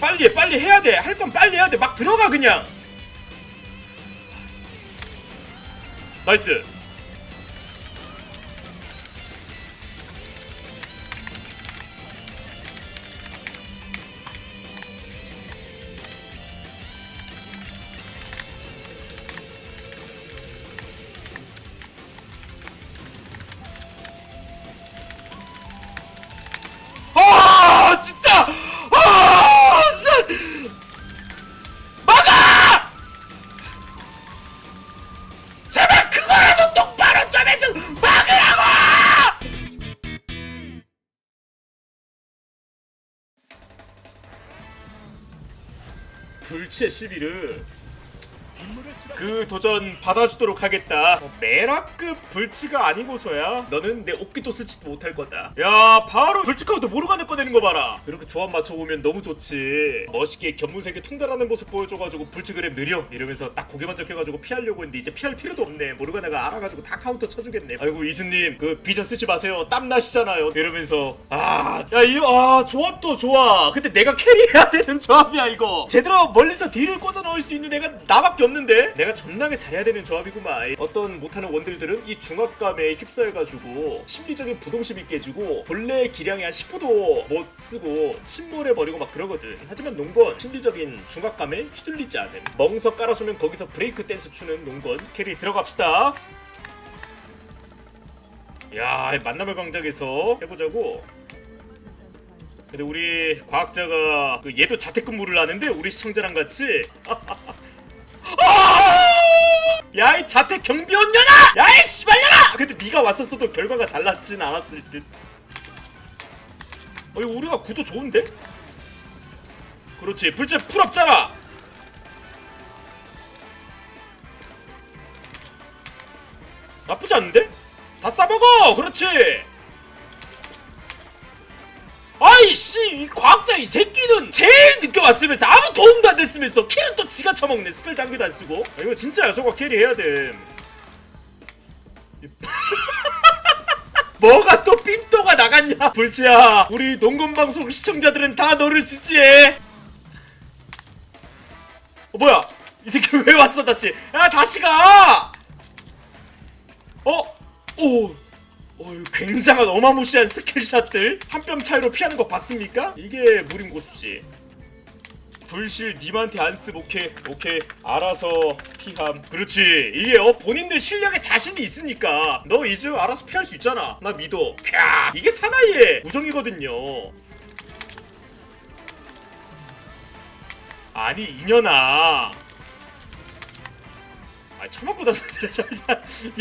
빨리 해, 빨리 해야 돼. 할 건 빨리 해야 돼. 막 들어가 그냥. 나이스. 불치의 시비를 그 도전 받아주도록 하겠다. 어, 메라급 불치가 아니고서야 너는 내 옷기도 쓰지도 못할 거다. 야 바로 불치카운트 모르가네 꺼내는 거 봐라. 이렇게 조합 맞춰보면 너무 좋지. 멋있게 견문세계 통달하는 모습 보여줘가지고 불치 그램 느려 이러면서 딱 고개만 적혀가지고 피하려고 했는데 이제 피할 필요도 없네. 모르가네가 알아가지고 다 카운터 쳐주겠네. 아이고 이수님 그 비전 쓰지 마세요. 땀 나시잖아요. 이러면서 아야이아 조합도 좋아. 근데 내가 캐리해야 되는 조합이야 이거. 제대로 멀리서 딜을 꽂아 넣을 수 있는 애가 나밖에 없 는데 내가 존나게 잘해야 되는 조합이구만. 어떤 못하는 원딜들은 이 중압감에 휩싸여가지고 심리적인 부동심이 깨지고 본래 기량이 한 10%도 못 쓰고 침몰해버리고 막 그러거든. 하지만 농건 심리적인 중압감에 휘둘리지 않음. 멍석 깔아주면 거기서 브레이크 댄스 추는 농건 캐리 들어갑시다. 야, 이 만남의 광장에서 해보자고. 근데 우리 과학자가 그 얘도 자택근무를 하는데 우리 시청자랑 같이 야이 자택 경비원년아! 야이 씨발년아! 근데 네가 왔었어도 결과가 달랐진 않았을 듯. 어 이거 우리가 구도 좋은데? 그렇지 불제 풀업잖아. 나쁘지 않은데? 다 싸먹어! 그렇지! 이씨 이 과학자 이 새끼는 제일 늦게 왔으면서 아무 도움도 안 됐으면서 킬은 또 지가 처먹네. 스펠 단계도 안 쓰고. 아, 이거 진짜 야소가 캐리 해야 돼. 뭐가 또 삔또가 나갔냐? 불치야 우리 농건방송 시청자들은 다 너를 지지해. 어 뭐야? 이 새끼 왜 왔어 다시? 야 다시 가! 어? 오 어휴, 굉장한 어마무시한 스킬샷들 한 뼘 차이로 피하는 거 봤습니까? 이게 무림 고수지. 불실 님한테 안 쓰 오케이 오케이. 알아서 피함. 그렇지. 이게 어 본인들 실력에 자신이 있으니까. 너 이제 알아서 피할 수 있잖아. 나 믿어. 캬 이게 사나이의 우정이거든요. 아니 이년아 아 처먹보다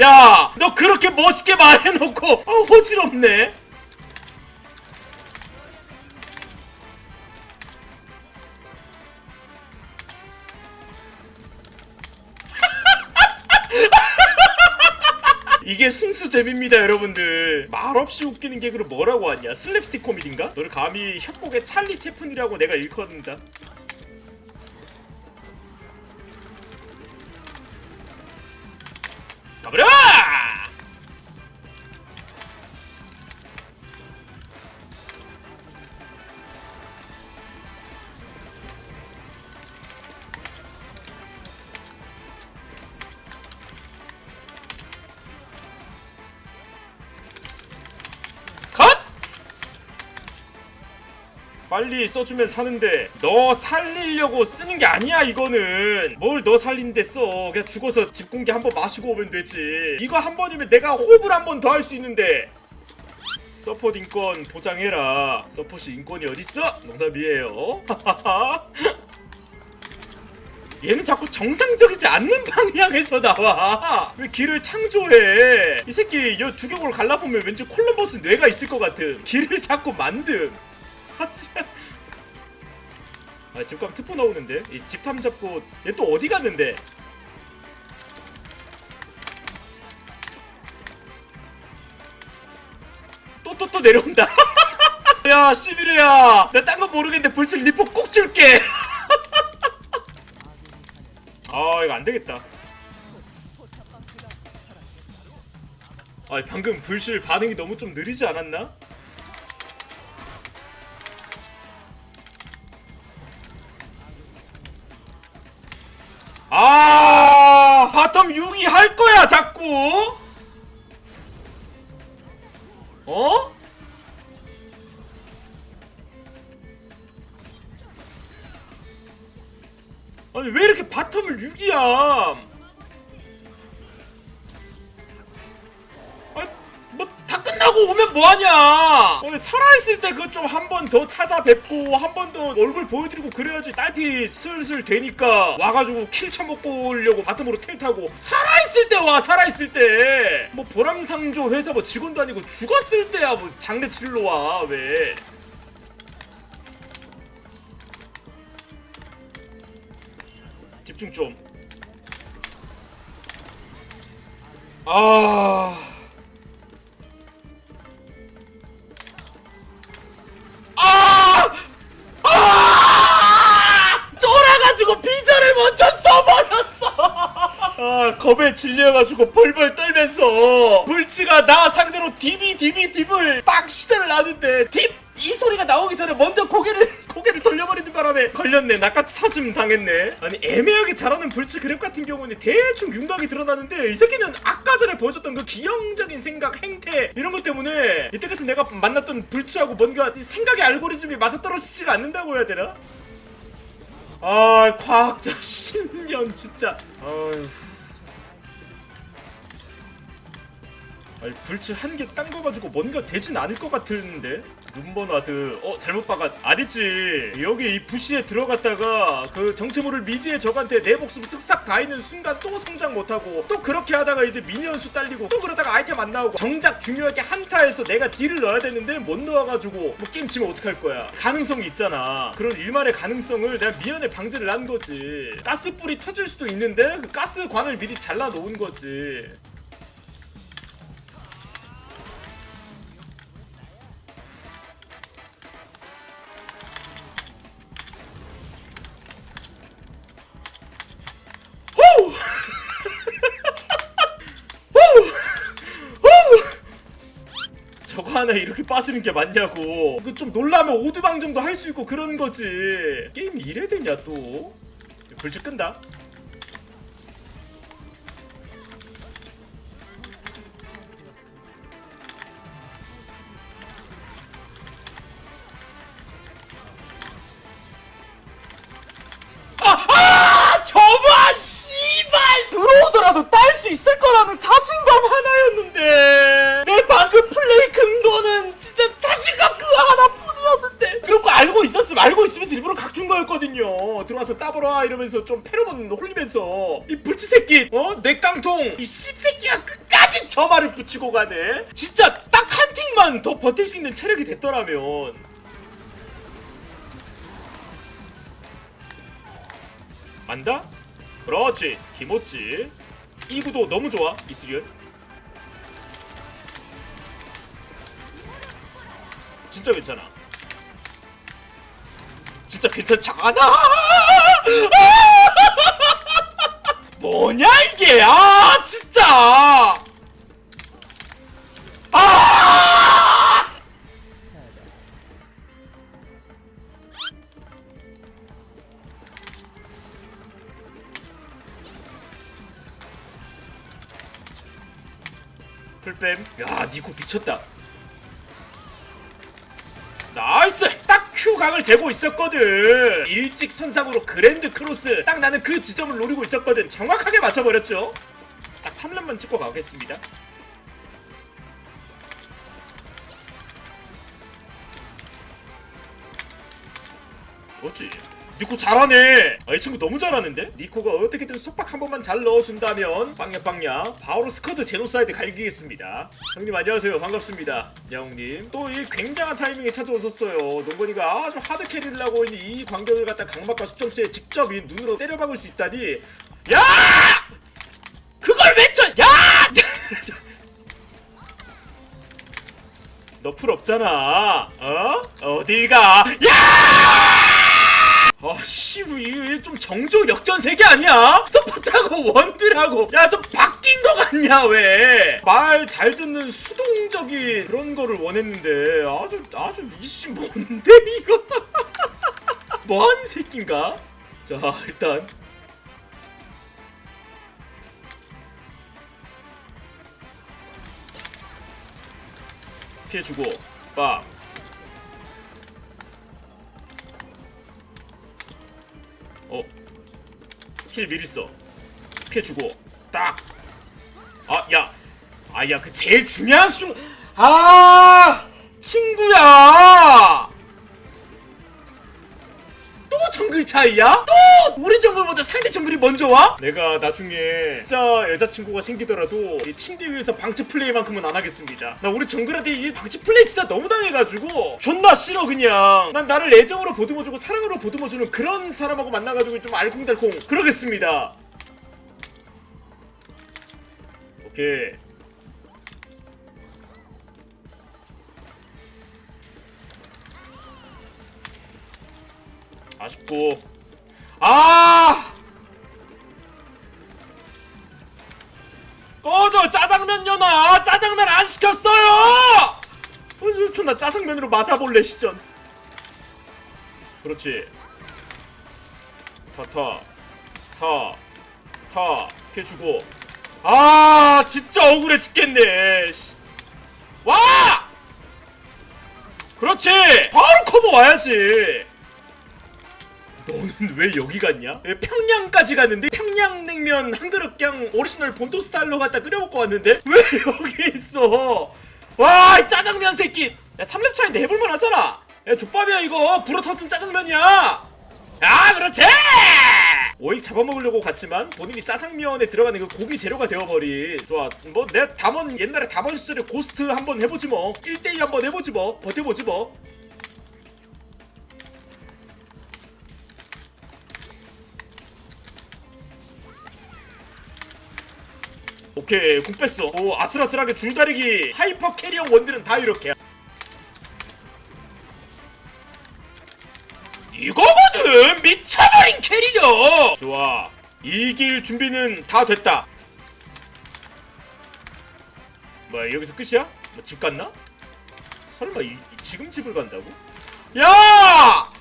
야, 너 그렇게 멋있게 말해놓고 어, 어지럽네. 이게 순수 재미입니다 여러분들 말없이 웃기는 개그를 뭐라고 하냐 슬랩스틱 코미디인가? 너를 감히 협곡의 찰리 채픈이라고 내가 일컫는다 빨리 써주면 사는데 너 살리려고 쓰는 게 아니야 이거는. 뭘 너 살리는데 써. 그냥 죽어서 집 공개 한 번 마시고 오면 되지. 이거 한 번이면 내가 호흡을 한 번 더 할 수 있는데. 서포트 인권 보장해라. 서포트 인권이 어딨어? 농담이에요. 얘는 자꾸 정상적이지 않는 방향에서 나와. 왜 길을 창조해? 이 새끼 이 두경을 갈라보면 왠지 콜럼버스 뇌가 있을 것 같음. 길을 자꾸 만듦 아, 집 가면 특보 나오는데? 이 집탐 잡고 얘 또 어디 갔는데? 또 또 또 내려온다. 야, 시비르야. 나딴거 모르겠는데 불칠 리포 꼭 줄게. 아, 이거 안 되겠다. 아, 방금 불실 반응이 너무 좀 느리지 않았나? 아 바텀 6이 할 거야 자꾸 어? 아니 왜 이렇게 바텀을 6이야 뭐하냐? 어, 살아있을 때 그거 좀 한 번 더 찾아뵙고 한 번 더 얼굴 보여드리고 그래야지 딸피 슬슬 되니까 와가지고 킬 쳐먹고 오려고 바텀으로 텔 타고 살아있을 때 와 살아있을 때. 뭐 보람상조 회사 뭐 직원도 아니고 죽었을 때야 뭐 장례치러 와왜. 집중 좀. 아... 아! 질려가지고 벌벌 떨면서 불치가 나 상대로 디비 디비 딥을 딱 시전을 하는데 딥! 이 소리가 나오기 전에 먼저 고개를 고개를 돌려버리는 바람에 걸렸네 나같이 찾음 당했네 아니 애매하게 잘하는 불치 그랩 같은 경우는 대충 윤곽이 드러나는데 이 새끼는 아까 전에 보여줬던 그 기형적인 생각 행태 이런 것 때문에 이때까지 내가 만났던 불치하고 뭔가 이 생각의 알고리즘이 맞아떨어지지가 않는다고 해야 되나? 아 과학자 10년 진짜 아휴 아니 불치 한개 딴 거 가지고 뭔가 되진 않을 것 같은데? 눈버나드 어 잘못 봐가 아니지. 여기 이 부시에 들어갔다가 그 정체모를 미지의 적한테 내 목숨 쓱싹 다 있는 순간 또 성장 못하고 또 그렇게 하다가 이제 미니언 수 딸리고 또 그러다가 아이템 안 나오고 정작 중요하게 한타에서 내가 딜을 넣어야 되는데 못 넣어가지고 뭐 게임 치면 어떡할 거야. 가능성이 있잖아. 그런 일만의 가능성을 내가 미연에 방지를 한 거지. 가스불이 터질 수도 있는데 그 가스관을 미리 잘라 놓은 거지 하나 이렇게 빠지는 게 맞냐고. 그 좀 놀라면 오두방 정도 할 수 있고 그런 거지. 게임이 이래 되냐 또? 불치 끈다 깡통 이 씹새끼야 끝까지 저 말을 붙이고 가네. 진짜 딱한 틱만 더 버틸 수 있는 체력이 됐더라면. 안다? 그렇지 김오찌. 이 구도 너무 좋아 이즈리얼. 진짜 괜찮아. 진짜 괜찮지 않아 뭐냐 이게? 아 진짜! 아! 풀뱀 야 니코 미쳤다 Q 각을 재고 있었거든. 일직 선상으로 그랜드 크로스 딱 나는 그 지점을 노리고 있었거든. 정확하게 맞춰버렸죠? 딱 3렙만 찍고 가겠습니다. 그렇지? 니코 잘하네. 아, 이 친구 너무 잘하는데? 니코가 어떻게든 속박 한 번만 잘 넣어준다면 빵야 빵야 바로 스쿼드 제노사이드 갈기겠습니다. 형님 안녕하세요. 반갑습니다 야옹님 또 이 굉장한 타이밍에 찾아오셨어요 농건이가 아주 하드 캐리를 하고 있는 이 광경을 갖다 강막과 수정체에 직접 이 눈으로 때려박을 수 있다니 야! 그걸 외쳐! 야! 너 풀 없잖아 어? 어딜 가? 야! 아씨 이게 좀 정조 역전 세계 아니야? 서포트하고 원딜하고 야좀 땡긴 거 같냐 왜? 말 잘 듣는 수동적인 그런 거를 원했는데 아주 아주 이씨 뭔데 이거? 뭐하는 새끼인가? 자 일단 피해주고 빡 어. 힐 미리 써 피해주고 딱 아, 야. 아, 야, 그 제일 중요한 순. 아, 친구야. 또 정글 차이야? 또 우리 정글보다 상대 정글이 먼저 와? 내가 나중에 진짜 여자친구가 생기더라도 이 침대 위에서 방치 플레이만큼은 안 하겠습니다. 나 우리 정글한테 이 방치 플레이 진짜 너무 당해가지고 존나 싫어 그냥. 난 나를 애정으로 보듬어주고 사랑으로 보듬어주는 그런 사람하고 만나가지고 좀 알콩달콩 그러겠습니다. 오케이. 아쉽고. 아! 꺼져 짜장면 연아. 짜장면 안 시켰어요! 어, 존나 짜장면으로 맞아볼래 시전. 그렇지. 타 타 타 타. 피해주고 아 진짜 억울해 죽겠네 씨. 와 그렇지 바로 커버 와야지 너는 왜 여기 갔냐? 왜 평양까지 갔는데 평양냉면 한 그릇 그냥 오리지널 본토 스타일로 갖다 끓여 먹고 왔는데 왜 여기 있어? 와, 이 짜장면 새끼. 야, 3렙 차인데 해볼만 하잖아. 야, 족밥이야 이거. 불어 터진 짜장면이야. 아, 그렇지! 오익 잡아먹으려고 갔지만 본인이 짜장면에 들어가는 그 고기 재료가 되어버린. 좋아. 뭐 내 담원 옛날에 담원 시절에 고스트 한번 해보지 뭐. 1대2 한번 해보지 뭐. 버텨보지 뭐. 오케이. 공 뺐어. 오 아슬아슬하게 줄다리기. 하이퍼 캐리어 원들은 다 이렇게. 이거 미쳐버린 캐리력 좋아 이길 준비는 다 됐다 뭐야 여기서 끝이야? 뭐 집 갔나? 설마 이, 이- 지금 집을 간다고? 야!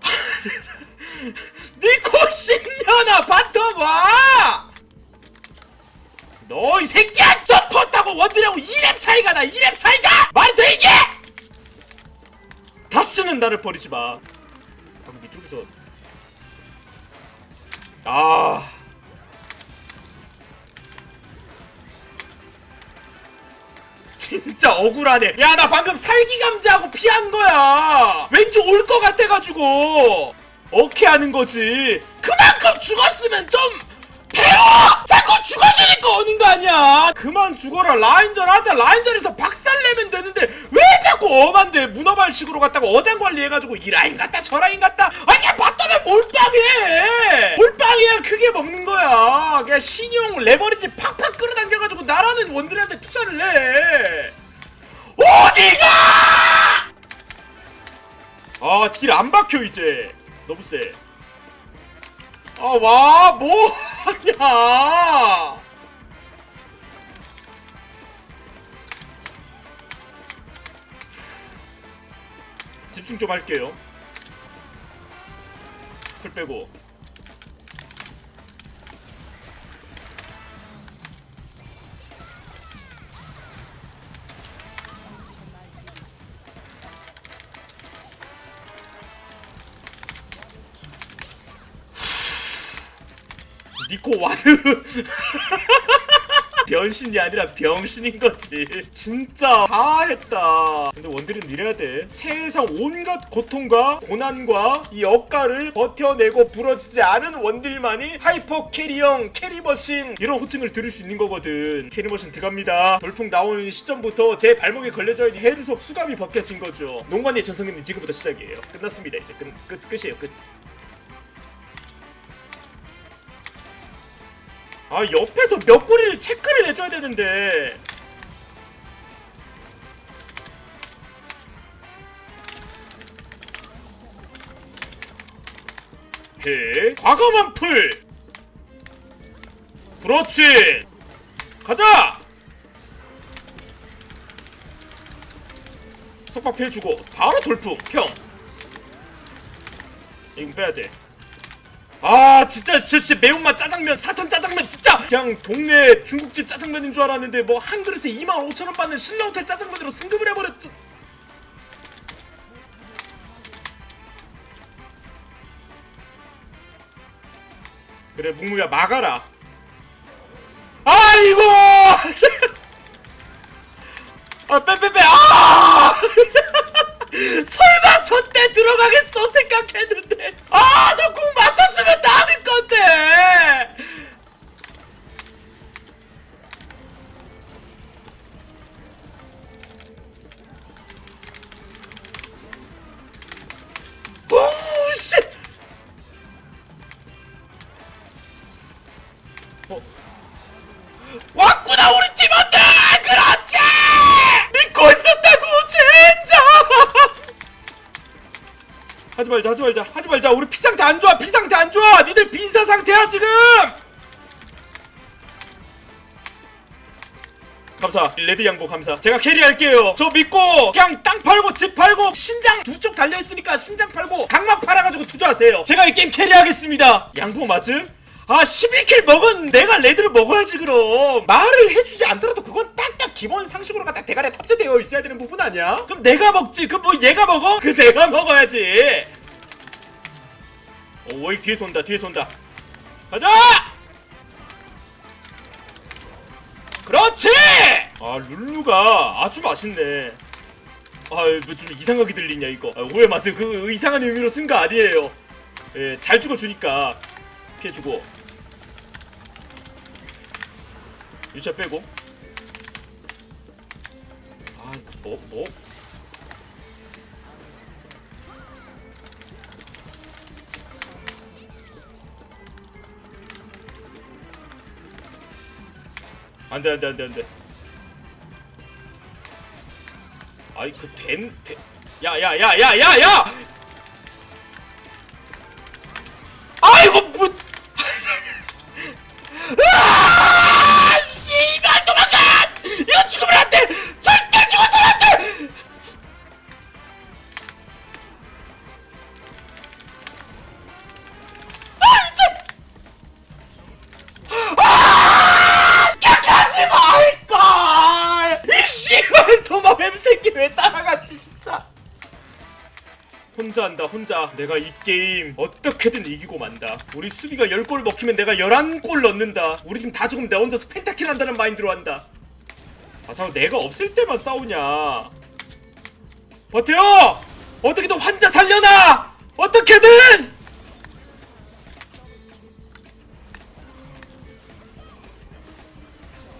니코 10년아 바텀 와! 너이 새끼야! 서포트하고 원딜하고 2렙 차이가 나 2렙 차이가! 말이 돼 이게! 다시는 나를 버리지 마 이쪽에서. 아. 진짜 억울하네. 야 나 방금 살기 감지하고 피한 거야. 왠지 올것 같아가지고. 오케이 하는 거지. 그만큼 죽었으면 좀 배워! 자꾸 죽어주니까 오는 거 아니야! 그만 죽어라. 라인전 하자. 라인전에서 박살내면 되는데 왜 자꾸 엄한데 문어발식으로 갔다가 어장 관리해가지고 이 라인 갔다 저 라인 갔다 아니 그냥 바텀에 몰빵 해! 몰빵이야 크게 먹는 거야 그냥 신용 레버리지 팍팍 끌어당겨가지고 나라는 원들한테 투자를 해 어디가! 아 딜 안 박혀 이제 너무 세 아, 와, 뭐 하냐! 집중 좀 할게요. 풀 빼고. 니코 와드 변신이 아니라 병신인 거지. 진짜 다 했다. 근데 원딜은 이래야 돼. 세상 온갖 고통과 고난과 이 억가를 버텨내고 부러지지 않은 원딜만이 하이퍼 캐리형 캐리머신 이런 호칭을 들을 수 있는 거거든. 캐리머신 들어갑니다. 돌풍 나온 시점부터 제 발목에 걸려져 있는 헤드 속 수감이 벗겨진 거죠. 농관의 전성기는 지금부터 시작이에요. 끝났습니다. 이제 끝, 끝 끝이에요. 끝 아 옆에서 몇 구리를 체크를 해줘야 되는데. 오케이. 과감한 풀. 그렇지. 가자! 속박 피해주고 바로 돌풍 평 이거 빼야돼 아 진짜 진짜, 매운맛 짜장면 사천 짜장면 진짜! 그냥 동네 중국집 짜장면인 줄 알았는데 뭐 한 그릇에 2만 5천 원 받는 신라호텔 짜장면으로 승급을 해버렸지 그래 묵묵이야 막아라. 아이고! 아 빼빼빼 아! 설마 저 때 들어가겠어 생각했는데 레드 양보 감사 제가 캐리할게요 저 믿고 그냥 땅 팔고 집 팔고 신장 두 쪽 달려 있으니까 신장 팔고 각막 팔아가지고 투자하세요 제가 이 게임 캐리하겠습니다 양보 맞음? 아 11킬 먹은 내가 레드를 먹어야지 그럼 말을 해주지 않더라도 그건 딱딱 기본 상식으로 갖다 대가리에 탑재되어 있어야 되는 부분 아니야? 그럼 내가 먹지 그럼 뭐 얘가 먹어? 그 내가 먹어야지 오이 뒤에서 온다 뒤에서 온다 가자! 그렇지! 아 룰루가 아주 맛있네 아뭐좀 이상하게 들리냐 이거 아, 오해 마세요 그 이상한 의미로 쓴 거 아니에요 예 잘 죽어주니까 피해주고 유차 빼고 아 뭐? 뭐? 안돼 안돼 안돼 안돼. 아이 그된 야야야야야야 혼자 한다 혼자. 내가 이 게임 어떻게든 이기고 만다. 우리 수비가 10골 먹히면 내가 11골 넣는다. 우리 팀 다 죽으면 내가 혼자서 펜타킬 한다는 마인드로 한다. 아 잠깐 내가 없을 때만 싸우냐? 버텨! 어떻게든 환자 살려놔! 어떻게든!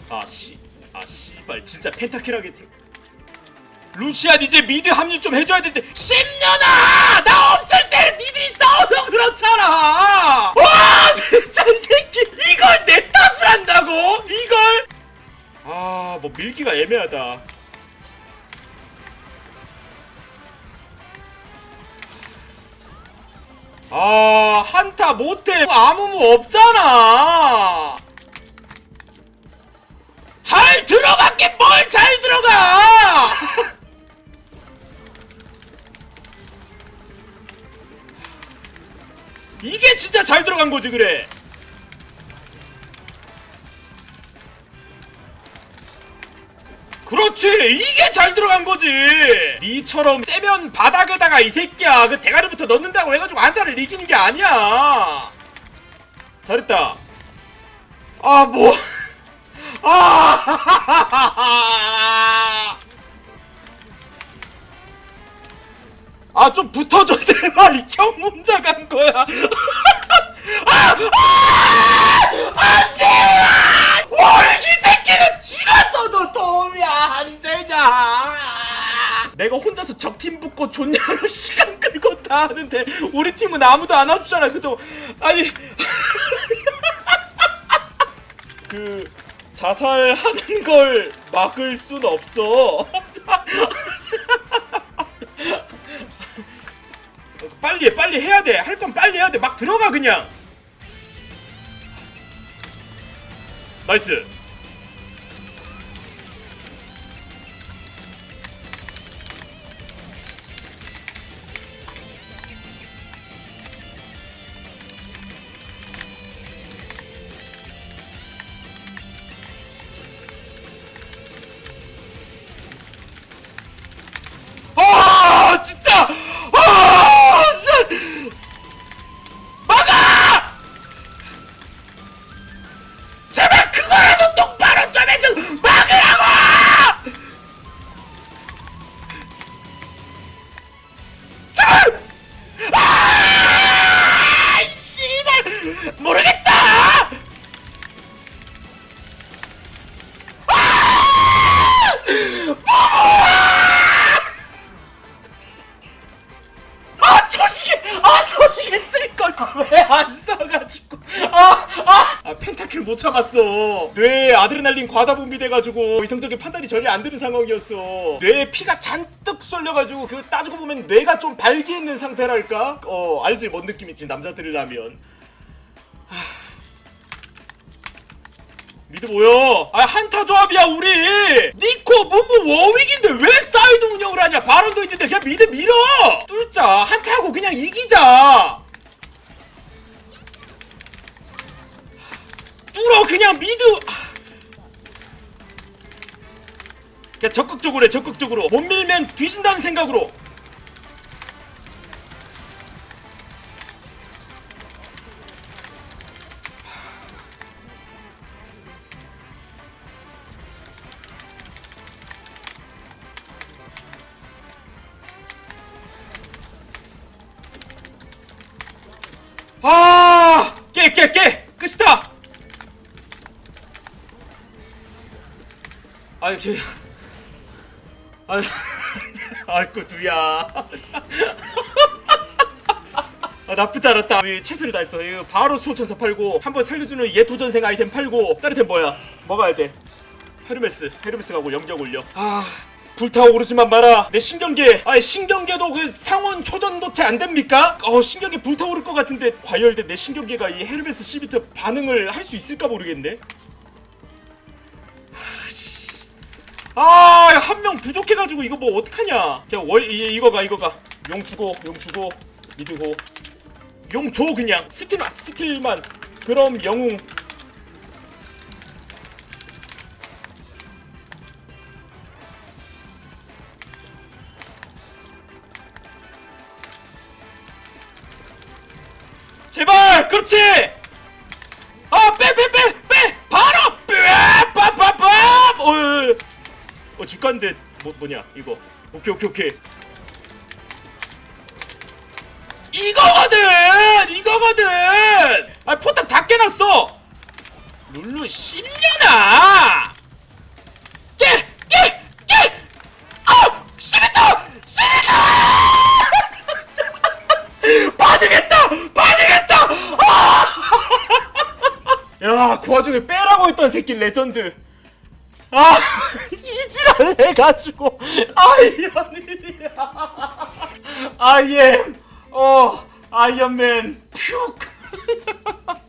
아씨. 아 씨발. 진짜 펜타킬 하겠지 루시안 이제 미드 합류 좀 해줘야 되는데 10년아! 나 없을 때 니들이 싸워서 그렇잖아! 와 진짜 이 새끼! 이걸 내 탓을 한다고? 이걸? 아 뭐 밀기가 애매하다. 아 한타 못해. 아무 무 없잖아. 잘 들어갔긴 뭘 잘 들어가! 이게 진짜 잘 들어간 거지 그래. 그렇지 이게 잘 들어간 거지 니처럼 세면 바닥에다가 이 새끼야 그 대가리부터 넣는다고 해가지고 안타를 이기는 게 아니야 잘했다 아뭐 아! 아, 좀 붙어줘, 제발. 이형 혼자 간 거야. 아! 아! 월기 새끼는 죽었어도 도움이 안 되냐! 내가 혼자서 적팀 붙고 존냐로 시간 끌고 다 하는데 우리 팀은 아무도 안 와주잖아. 그도 아니 그 자살하는 걸 막을 순 없어. 빨리 해, 빨리 해야 돼. 할 건 빨리 해야 돼. 막 들어가 그냥. 나이스. 아 펜타킬 못 참았어 뇌에 아드레날린 과다 분비돼가지고 이성적인 판단이 전혀 안 되는 상황이었어 뇌에 피가 잔뜩 쏠려가지고 그 따지고 보면 뇌가 좀 발기있는 상태랄까 어 알지 뭔 느낌인지 남자들이라면 미드 뭐여? 아 한타 조합이야 우리. 니코 문무 워윅인데 왜 사이드 운영을 하냐? 바론도 있는데 그냥 미드 밀어. 뚫자 한타하고 그냥 이기자. 뚫어 그냥 미드. 아. 그냥 적극적으로 해 적극적으로. 못 밀면 뒤진다는 생각으로. 나쁘지 않았다. 이 최선을 다했어. 이거 바로 수호천사 팔고 한번 살려주는 예토전생 아이템 팔고 다른 템 뭐야? 먹어야 돼. 헤르메스, 헤르메스 가고 영적 올려. 아. 불타오르지만 마라 내 신경계 아니 신경계도 그 상원 초전 도체 안 됩니까? 어 신경계 불타오를 것 같은데 과열된 내 신경계가 이 헤르메스 시비트 반응을 할 수 있을까 모르겠네 아한 명 부족해가지고 이거 뭐 어떡하냐 그냥 월 이, 이거가 이거가 용 주고 용 주고 미드고 용 줘 그냥 스킬만 스킬만. 그럼 영웅. 제발! 그렇지! 아빼 빼 빼 빼! 바로 빼빠빠빰 어, 어집 갔는데 뭐 뭐냐 이거. 오케이 오케이 오케이. 이거거든 이거거든 아 포탑 다 깨놨어 룰루 씹려나 깨 깨 깨아 시비터 시비터 반응했다! 반응했다! 아! 야, 그 와중에 빼라고 했던 새끼 레전드. 아, 이지랄 해가지고 아이언이야. 아이엠 어 아이언맨 퓨.